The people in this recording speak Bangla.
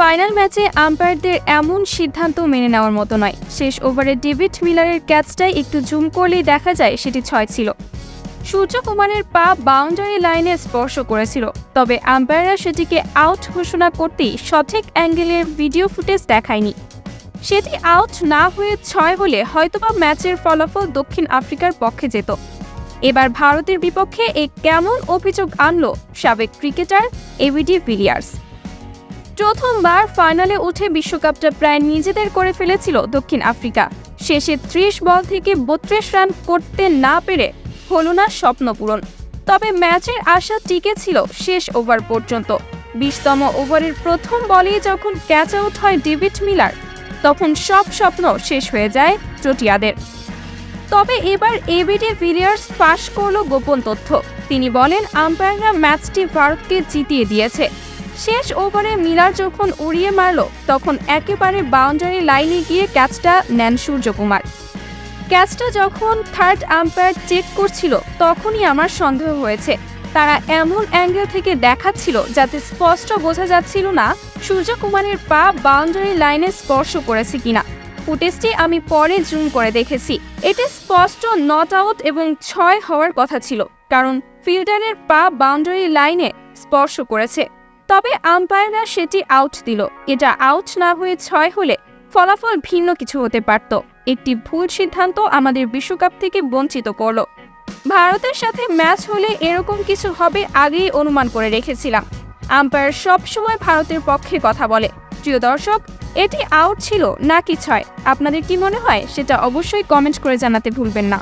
ফাইনাল ম্যাচে আম্পায়ারদের এমন সিদ্ধান্ত মেনে নেওয়ার মতো নয়। শেষ ওভারে ডেভিড মিলারের ক্যাচটাই একটু জুম করলেই দেখা যায় সেটি ছয় ছিল। সূর্যকুমারের পা বাউন্ডারি লাইনে স্পর্শ করেছিল, তবে আম্পায়াররা সেটিকে আউট ঘোষণা করতেই সঠিক অ্যাঙ্গেলের ভিডিও ফুটেজ দেখায়নি। সেটি আউট না হয়ে ছয় হলে হয়তোবা ম্যাচের ফলাফল দক্ষিণ আফ্রিকার পক্ষে যেত। এবার ভারতের বিপক্ষে এই কেমন অভিযোগ আনলো সাবেক ক্রিকেটার এভিডি ভিলিয়ার্স। প্রথমবার ফাইনালে উঠে বিশ্বকাপটা প্রায় নিজেদের করে ফেলেছিল দক্ষিণ আফ্রিকা। শেষে ত্রিশ বল থেকে বত্রিশ রান করতে না পেরে হলো না স্বপ্ন পূরণ। তবে ম্যাচের আশা টিকে ছিল শেষ ওভার পর্যন্ত। বিশতম ওভারের প্রথম বলেই যখন ক্যাচ আউট হয় ডেভিড মিলার, তখন সব স্বপ্ন শেষ হয়ে যায় চটিয়াদের তবে এবার এবিডি ভিলিয়ার্স ফাঁস করল গোপন তথ্য। তিনি বলেন, আম্পায়াররা ম্যাচটি ভারতকে জিতিয়ে দিয়েছে। শেষ ওভারে মিলার যখন উড়িয়ে মারল, তখন একেবারে বাউন্ডারি লাইনে গিয়ে ক্যাচটা নেন সূর্যকুমার। ক্যাচটা যখন থার্ড আম্পায়ার চেক করছিল, তখনই আমার সন্দেহ হয়েছে। তারা এমন অ্যাঙ্গেল থেকে দেখাচ্ছিল যাতে স্পষ্ট বোঝা যাচ্ছিল না সূর্যকুমারের পা বাউন্ডারি লাইনে স্পর্শ করেছে কিনা। ফুটেজটি আমি পরে জুম করে দেখেছি। এটি স্পষ্ট নট আউট এবং ছয় হওয়ার কথা ছিল, কারণ ফিল্ডারের পা বাউন্ডারি লাইনে স্পর্শ করেছে। তবে আম্পায়াররা সেটি আউট দিল। এটা আউট না হয়ে ছয় হলে ফলাফল ভিন্ন কিছু হতে পারত। একটি ভুল সিদ্ধান্ত আমাদের বিশ্বকাপ থেকে বঞ্চিত করল। ভারতের সাথে ম্যাচ হলে এরকম কিছু হবে আগেই অনুমান করে রেখেছিলাম। আম্পায়ার সবসময় ভারতের পক্ষে কথা বলে। প্রিয় দর্শক, এটি আউট ছিল নাকি ছয়? আপনাদের কি মনে হয়? সেটা অবশ্যই কমেন্ট করে জানাতে ভুলবেন না।